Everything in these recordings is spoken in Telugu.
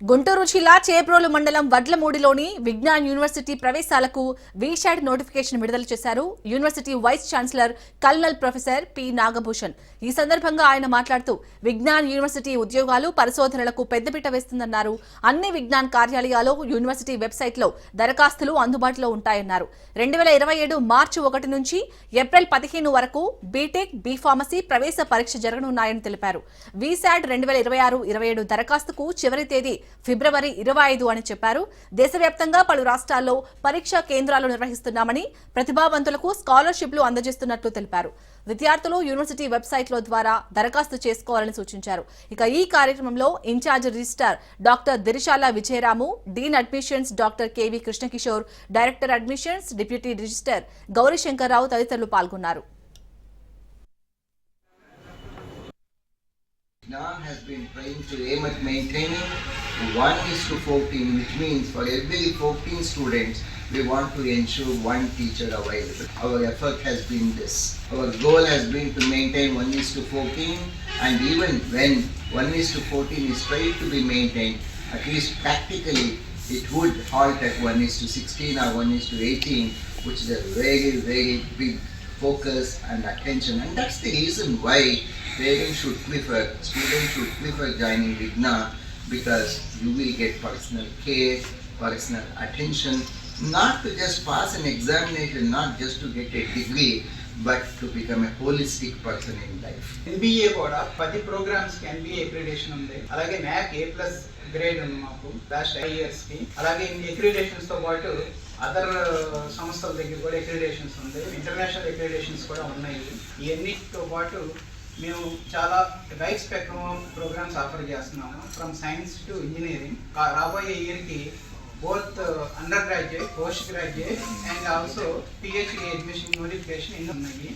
గుంటూరు జిల్లా చేప్రోలు మండలం వడ్లమూడిలోని విజ్ఞాన్ యూనివర్సిటీ ప్రవేశాలకు వీషాడ్ నోటిఫికేషన్ విడుదల చేశారు. University vice chancellor colonel professor P Nagabhushan. ఈ సందర్భంగా ఆయన మాట్లాడుతూ విజ్ఞాన్ యూనివర్సిటీ ఉద్యోగాలు పరిశోధనలకు పెద్దపీట వేస్తుందన్నారు. అన్ని విజ్ఞాన్ కార్యాలయాలు యూనివర్సిటీ వెబ్సైట్లో దరఖాస్తులు అందుబాటులో ఉంటాయన్నారు. రెండు వేల ఇరవై ఏడు మార్చి ఒకటి నుంచి ఏప్రిల్ పదిహేను వరకు బీటెక్ బీ ఫార్మసీ ప్రవేశ పరీక్ష జరగనున్నాయని తెలిపారు. వీసాడ్ రెండు వేల ఇరవై ఆరు ఇరవై ఏడు దరఖాస్తుకు చివరి తేదీ ఫిబ్రవరి ఇరవై ఐదు అని చెప్పారు. దేశవ్యాప్తంగా పలు రాష్ట్రాల్లో పరీక్షా కేంద్రాలు నిర్వహిస్తున్నామని ప్రతిభావంతులకు స్కాలర్షిప్లు అందజేస్తున్నట్లు తెలిపారు. విద్యార్థులు యూనివర్సిటీ వెబ్సైట్లో ద్వారా దరఖాస్తు చేసుకోవాలని సూచించారు. ఇక ఈ కార్యక్రమంలో in charge registrar doctor Dirisala Vijayaramu dean admissions doctor KV Krishnakishore director admissions deputy register Gowrishankar Rao తదితరులు పాల్గొన్నారు. Vietnam has been trying to aim at maintaining 1 is to 14, which means for every 14 students, we want to ensure one teacher available. Our effort has been this. Our goal has been to maintain 1 is to 14, and even when 1 is to 14 is tried to be maintained, at least practically, it would halt at 1 is to 16 or 1 is to 18, which is a very, very big focus and attention. And that's the reason why parents should prefer, students should prefer joining Vigna because you will get personal care, personal attention, not to just pass an examination, not just to get a degree, but to become a holistic person in life. NBA కూడా పది ప్రోగ్రామ్స్కి ఎన్బిఏ అక్రిడేషన్ ఉంది అలాగే మ్యాక్ ఏ ప్లస్ గ్రేడ్ ఉంది మాకు లాస్ట్ ఫైవ్ ఇయర్స్కి అలాగే అక్రిడేషన్స్తో పాటు అదర్ సంస్థల దగ్గర కూడా అక్రిడేషన్స్ ఉంది ఇంటర్నేషనల్ అక్రిడేషన్స్ కూడా ఉన్నాయి ఇవన్నిటితో పాటు మేము చాలా వైడ్ స్పెక్ట్రమ్ ప్రోగ్రామ్స్ ఆఫర్ చేస్తున్నాము. ఫ్రమ్ సైన్స్ టు ఇంజనీరింగ్ రాబోయే ఇయర్కి both under graduate post graduate and also PhD admission notification ఇన్ని ఉన్నాయి.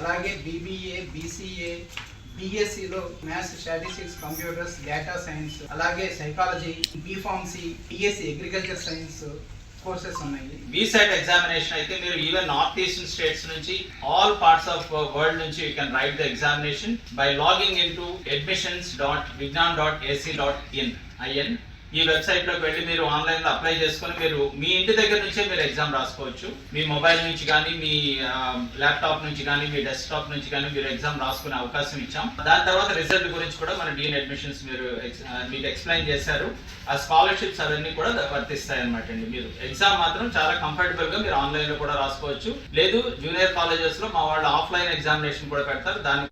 అలాగే BBA BCA బీఎస్సీలో maths statistics computers data science అలాగే psychology B pharmacy BSc agriculture science courses ఉన్నాయి. వీసెట్ ఎగ్జామినేషన్ అయితే మీరు ఈవెన్ నార్త్ ఈస్టర్న్ స్టేట్స్ నుంచి ఆల్ పార్ట్స్ ఆఫ్ వరల్డ్ నుంచి you can write the examination by logging in to admissions dot Vignan dot AC dot in IN ఈ వెబ్సైట్లోకి వెళ్ళి మీరు ఆన్లైన్లో అప్లై చేసుకొని మీరు మీ ఇంటి దగ్గర నుంచే మీరు ఎగ్జామ్ రాసుకోవచ్చు. మీ మొబైల్ నుంచి కానీ మీ ల్యాప్టాప్ నుంచి కానీ మీ డెస్క్టాప్ నుంచి కానీ మీరు ఎగ్జామ్ రాసుకునే అవకాశం ఇచ్చాం. దాని తర్వాత రిజల్ట్ గురించి కూడా మన డీన్ అడ్మిషన్స్ మీరు మీకు ఎక్స్ప్లెయిన్ చేశారు. ఆ స్కాలర్షిప్స్ అవన్నీ కూడా వర్తిస్తాయి అనమాట అండి మీరు. ఎగ్జామ్ మాత్రం చాలా కంఫర్టబుల్గా మీరు ఆన్లైన్లో కూడా రాసుకోవచ్చు. లేదు జూనియర్ కాలేజెస్లో మా వాళ్ళు ఆఫ్లైన్ ఎగ్జామినేషన్ కూడా పెడతారు. దాన్ని